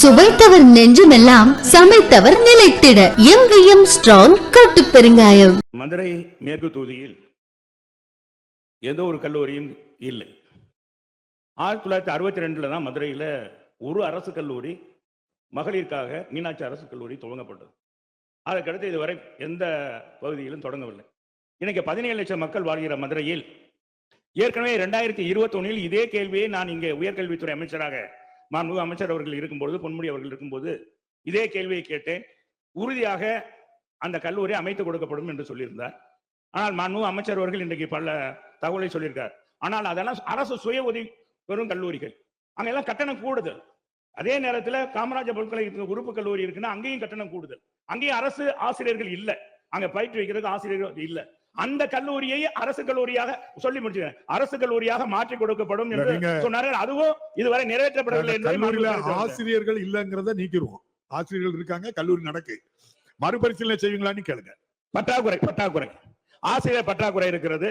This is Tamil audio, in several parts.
சுவைத்தவர் நெஞ்சுமெல்லாம் சமைத்தவர் நிலைத்திட. எங்கேயும் ஸ்ட்ராங் கட்டு பெருங்காயம். மதுரை மேற்கு தொகுதியில் எந்த ஒரு கல்லூரியும் இல்லை. ஆயிரத்தி தொள்ளாயிரத்தி அறுபத்தி ரெண்டுல தான் மதுரையில் ஒரு அரசு கல்லூரி மகளிருக்காக மீனாட்சி அரசு கல்லூரி துவங்கப்பட்டது. அதற்கடுத்து இதுவரை எந்த பகுதியிலும் தொடங்கவில்லை. இன்னைக்கு பதினேழு லட்சம் மக்கள் வாழ்கிற மதுரையில் ஏற்கனவே ரெண்டாயிரத்தி இருபத்தொன்னில் இதே கேள்வியை நான் இங்கே உயர்கல்வித்துறை அமைச்சராக மாண்பு அமைச்சர் அவர்கள் இருக்கும்போது பொன்முடி அவர்கள் இருக்கும்போது இதே கேள்வியை கேட்டேன். உறுதியாக அந்த கல்லூரி அமைத்து கொடுக்கப்படும் என்று சொல்லியிருந்தார். ஆனால் மாண்பு அமைச்சர் அவர்கள் இன்றைக்கு பல தகவலை சொல்லியிருக்கார். ஆனால் அதெல்லாம் அரசு சுய உதவி பெறும் கல்லூரிகள். அங்கெல்லாம் கட்டணம் கூடுதல். அதே நேரத்தில் காமராஜர் பல்கலைக்கழக உறுப்பு கல்லூரி இருக்குன்னா அங்கேயும் கட்டணம் கூடுதல். அங்கேயும் அரசு ஆசிரியர்கள் இல்லை. அங்கே பயிற்று பயிற்றுவிக்கிறதுக்கு ஆசிரியர்கள் இல்லை. அந்த கல்லூரியை அரசு கல்லூரியாக சொல்லி முடிச்சேன் அரசு கல்லூரியாக மாற்றி கொடுக்கப்படும் என்று சொன்னார்கள். அதுவும் இதுவரை நிறைவேற்றப்படவில்லை கல்லூரியில ஆசிரியர்கள் இல்லங்கிறத நீக்கிடுவோம். ஆசிரியர்கள் இருக்காங்க கல்லூரி நடக்கு. மறுபரிசீலனை செய்வீங்களான்னு கேளுங்க. பற்றாக்குறை பற்றாக்குறை. ஆசிரியர் பற்றாக்குறை இருக்கிறது.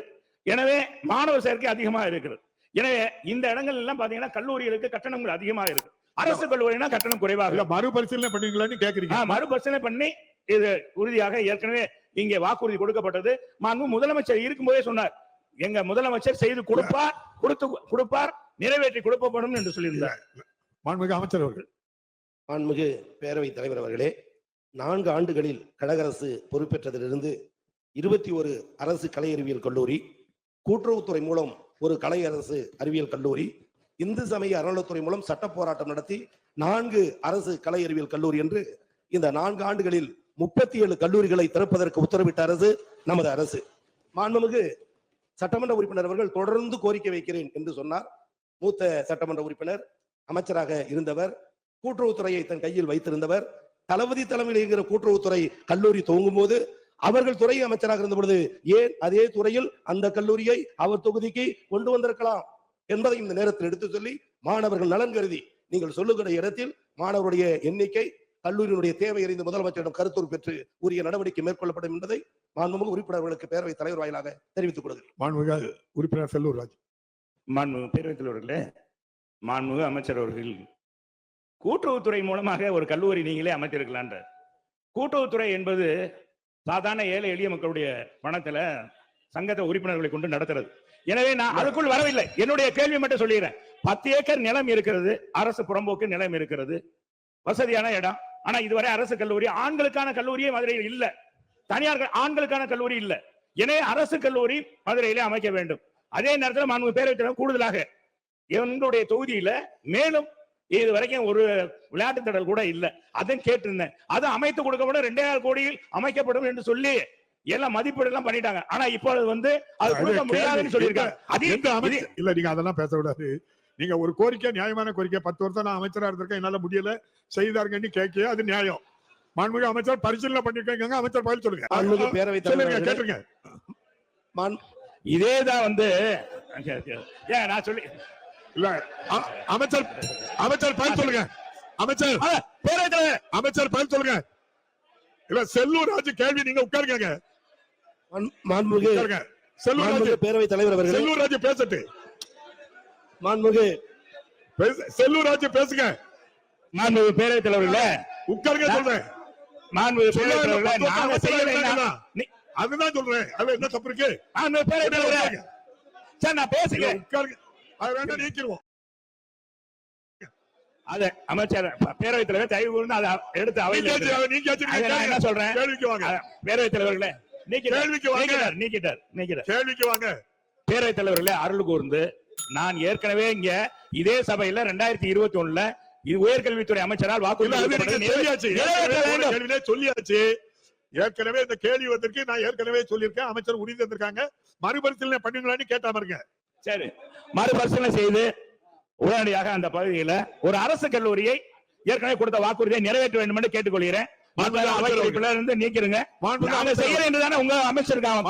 எனவே மாணவர் சேர்க்கை அதிகமா இருக்கிறது. எனவே இந்த இடங்கள் எல்லாம் பாத்தீங்கன்னா கல்லூரிகளுக்கு கட்டணங்கள் அதிகமா இருக்கு. அரசு கல்லூரினா கட்டணம் குறைவாக மறுபரிசீலனை பண்ணுவீங்களான்னு கேக்குறீங்க. மறுபரிசீலனை பண்ணி இது உறுதியாக ஏற்கனவே இங்கே வாக்குறுதி கொடுக்கப்பட்டது. மாண்பு முதலமைச்சர் இருக்கும்போதே சொன்னார். எங்க முதலமைச்சர் செய்து கொடுப்பார் கொடுத்து கொடுப்பார் நிறைவேற்றி கொடுக்கப்படும் என்று சொல்லியிருந்தார். மாண்புமிகு அமைச்சர் அவர்கள். மாண்புமிகு பேரவைத் தலைவர் அவர்களே நான்கு ஆண்டுகளில் கழக அரசு பொறுப்பேற்றதிலிருந்து இருபத்தி ஒரு அரசு கலை அறிவியல் கல்லூரி கூட்டுறவுத்துறை மூலம் ஒரு கலை அரசு அறிவியல் கல்லூரி இந்து சமய அறநிலைத்துறை மூலம் சட்ட போராட்டம் நடத்தி நான்கு அரசு கலை அறிவியல் கல்லூரி என்று இந்த நான்கு ஆண்டுகளில் முப்பத்தி ஏழு கல்லூரிகளை திறப்பதற்கு உத்தரவிட்ட அரசு நமது அரசு. மாண்புமிகு சட்டமன்ற உறுப்பினர் அவர்கள் தொடர்ந்து கோரிக்கை வைக்கிறேன் என்று சொன்னார். மூத்த சட்டமன்ற உறுப்பினர் அமைச்சராக இருந்தவர் கூட்டுறவுத்துறையை தன் கையில் வைத்திருந்தவர் தளபதி தலைமையில் இயங்குகிற கூட்டுறவுத்துறை கல்லூரி துவங்கும் போது அவர்கள் துறை அமைச்சராக இருந்த பொழுது ஏன் அதே துறையில் அந்த கல்லூரியை அவர் தொகுதிக்கு கொண்டு வந்திருக்கலாம் என்பதை இந்த நேரத்தில் எடுத்து சொல்லி மாணவர்கள் நலன் கருதி நீங்கள் சொல்லுகிற இடத்தில் மாணவருடைய எண்ணிக்கை கல்லூரியினுடைய தேவை அறிந்து முதலமைச்சரிடம் கருத்துரு பெற்று உரிய நடவடிக்கை மேற்கொள்ளப்படும் என்பதை மாண்புமிகு உறுப்பினர்களுக்கு பேரவைத் தலைவர் வாயிலாக தெரிவித்துக் கொள்கிறேன். மாண்புமிகு உறுப்பினர் செல்லூர் ராஜ் மாண்புமிகு பேரவைத் தலைவர்களே மாண்புமிகு அமைச்சர் அவர்கள் கூட்டுறவுத்துறை மூலமாக ஒரு கல்லூரி நீங்களே அமைத்திருக்கலான்ற. கூட்டுறவுத்துறை என்பது சாதாரண ஏழை எளிய மக்களுடைய பணத்துல சங்கத்தை உறுப்பினர்களை கொண்டு நடத்துறது. எனவே நான் அதுக்குள் வரவில்லை. என்னுடைய கேள்வி மட்டும் சொல்லிடுறேன். பத்து ஏக்கர் நிலம் இருக்கிறது அரசு புறம்போக்கு நிலம் இருக்கிறது வசதியான இடம் ஆனா இதுவரை அரசு கல்லூரி ஆண்களுக்கான கல்லூரியே மதுரையில் இல்ல. தனியார் ஆண்களுக்கான கல்லூரி இல்ல. எனவே அரசு கல்லூரி மதுரையிலே அமைக்க வேண்டும். அதே நேரத்தில் பேரவைத் தலைவர் கூடுதலாக எங்களுடைய தொகுதியில மேலும் இது வரைக்கும் ஒரு விளையாட்டு திடல் கூட இல்ல. அதையும் கேட்டிருந்தேன். அது அமைத்து கொடுக்கப்படும் ரெண்டாயிரம் கோடியில் அமைக்கப்படும் என்று சொல்லி எல்லாம் மதிப்பீடு எல்லாம் பண்ணிட்டாங்க. ஆனா இப்போ வந்து அது கொடுக்க முடியாதுன்னு. சொல்லியிருக்காங்க. அது இல்ல நீங்க அதெல்லாம் பேசக்கூடாது. நீங்க ஒரு கோரிக்கை நியாயமான கோரிக்கை. பத்து வருஷம் நான் அமைச்சரா இருந்திருக்கேன். என்னால முடியல. செய்தாருங்கன்னு கேட்க அது நியாயம். மாண்புமிகு அமைச்சர் பரிசீலனை பண்ணிருக்காங்க அமைச்சர் பதில் சொல்லுங்க. அவர்களே, கேட்டுருங்க. இதேதான் வந்து ஏன் நான் சொல்லி இல்ல அமைச்சர் அமைச்சர் பதில் சொல்லுங்க. அமைச்சர் தலைவர். அமைச்சர் பதில் சொல்லுங்க. இல்ல செல்லூர் ராஜு கேள்வி நீங்க உட்காருங்க. செல்லூர் ராஜு. பேரவைத் தலைவர் அவர்களே. செல்லூர் ராஜு பேசட்டு. மாண்புமிகு பேச- செல்லூர் ராஜு பேசுங்க. மாண்புமிகு பேரவைத் தலைவர்களே உட்காருங்க சொல்றேன். மாண்புமிகு பேரவைத் தலைவர்களே நாங்க செய்ய வேண்டாம் அதுதான் சொல்றேன். அதுல என்ன தப்பு இருக்கு? மாண்புமிகு பேரவைத் தலைவரே உட்காருங்க. சார் நான் பேசுகிறேன் உட்காருங்க. அது வேணா நீக்கிடுவோம். அது அமைச்சர் பேரவைத் தலைவர் தயவு கூர்ந்து அதை எடுத்து அவையில் நீங்க. ஆச்சு, ஆச்சு, அதை என்ன சொல்றேன்? கேள்விக்கு வாங்க. அஹ், பேரவைத் தலைவர்களே நீக்கிட்டார். கேள்விக்கு வாங்க. நீக்கிட்டார் நீக்கிட்டார் நீக்கிட்டார். கேள்விக்கு வாங்க. பேரவைத் தலைவர்களே அருள் கூர்ந்து நான் ஏற்கனவே இங்க இதே சபையில ரெண்டாயிரத்தி இருபத்தி ஒண்ணுல இது உயர்கல்வித்துறை அமைச்சரால் வாக்குறுதி. சொல்லியாச்சு. ஏற்கனவே இந்த கேள்வி வந்திருக்கு. நான் ஏற்கனவே சொல்லியிருக்கேன். அமைச்சர் உறுதி தந்திருக்காங்க. மறுபரிசீலனை பண்ணுங்களான்னு கேட்டா பாருங்க. சரி. மறுபரிசீலனை செய்து உடனடியாக அந்த பகுதியில ஒரு அரசு கல்லூரியை ஏற்கனவே கொடுத்த வாக்குறுதியை நிறைவேற்ற வேண்டும் என்று கேட்டுக்கொள்கிறேன் நீக்கிருங்க செய்யறேன் என்று தானே உங்க அமைச்சருக்காங்க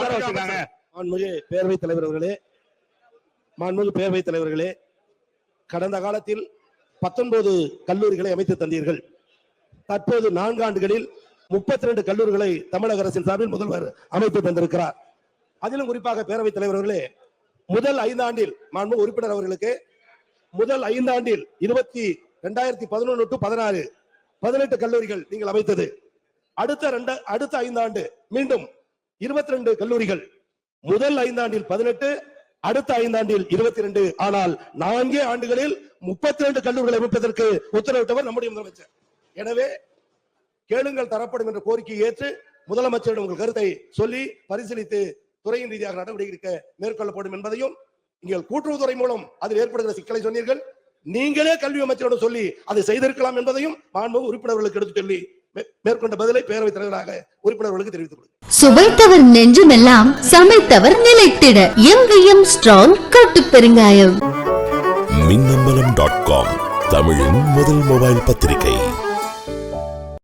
பேரவைத் தலைவர் அவர்களே. மாண்புமிகு பேரவைத் தலைவர்களே கடந்த காலத்தில் பத்தொன்பது கல்லூரிகளை அமைத்து தந்தீர்கள். தற்போது நான்கு ஆண்டுகளில் முப்பத்தி ரெண்டு கல்லூரிகளை தமிழக அரசின் சார்பில் முதல்வர் அமைத்து தந்திருக்கிறார். அதிலும் குறிப்பாக பேரவைத் தலைவர்களே முதல் ஐந்தாண்டில் மாண்பு உறுப்பினர் அவர்களுக்கு முதல் ஐந்தாண்டில் இருபத்தி ரெண்டாயிரத்தி பதினொன்று டு பதினாறு பதினெட்டு கல்லூரிகள் நீங்கள் அமைத்தது. அடுத்த ரெண்டு அடுத்த ஐந்தாண்டு மீண்டும் இருபத்தி ரெண்டு கல்லூரிகள். முதல் ஐந்தாண்டில் பதினெட்டு அடுத்த ஐந்தாண்டில் இருபத்தி ரெண்டு ஆனால் நான்கே ஆண்டுகளில் முப்பத்தி ரெண்டு கல்லூரிகளை அமைப்பதற்கு உத்தரவிட்டவர் நம்முடைய முதலமைச்சர். எனவே கேளுங்கள் தரப்படும் என்ற கோரிக்கையை ஏற்று முதலமைச்சரிடம் உங்கள் கருத்தை சொல்லி பரிசீலித்து துறையின் ரீதியாக நடவடிக்கை எடுக்க மேற்கொள்ளப்படும் என்பதையும் நீங்கள் கூட்டுறவுத்துறை மூலம் அதில் ஏற்படுகிற சிக்கலை சொன்னீர்கள். நீங்களே கல்வி அமைச்சரிடம் சொல்லி அதை செய்திருக்கலாம் என்பதையும் மாண்பு உறுப்பினர்களுக்கு எடுத்து சொல்லி மேற்கொண்ட பதிலை பேரவைத் தலைவராக உறுப்பினர்களுக்கு தெரிவித்துக் கொள்கிறேன். சுவைத்தவர் நெஞ்சுமெல்லாம் சமைத்தவர் நிலைத்திட. எம் ஸ்ட்ராங் கட்டு பெருங்காயம். மின்னம்பலம் டாட் காம் தமிழின் முதல் மொபைல் பத்திரிகை.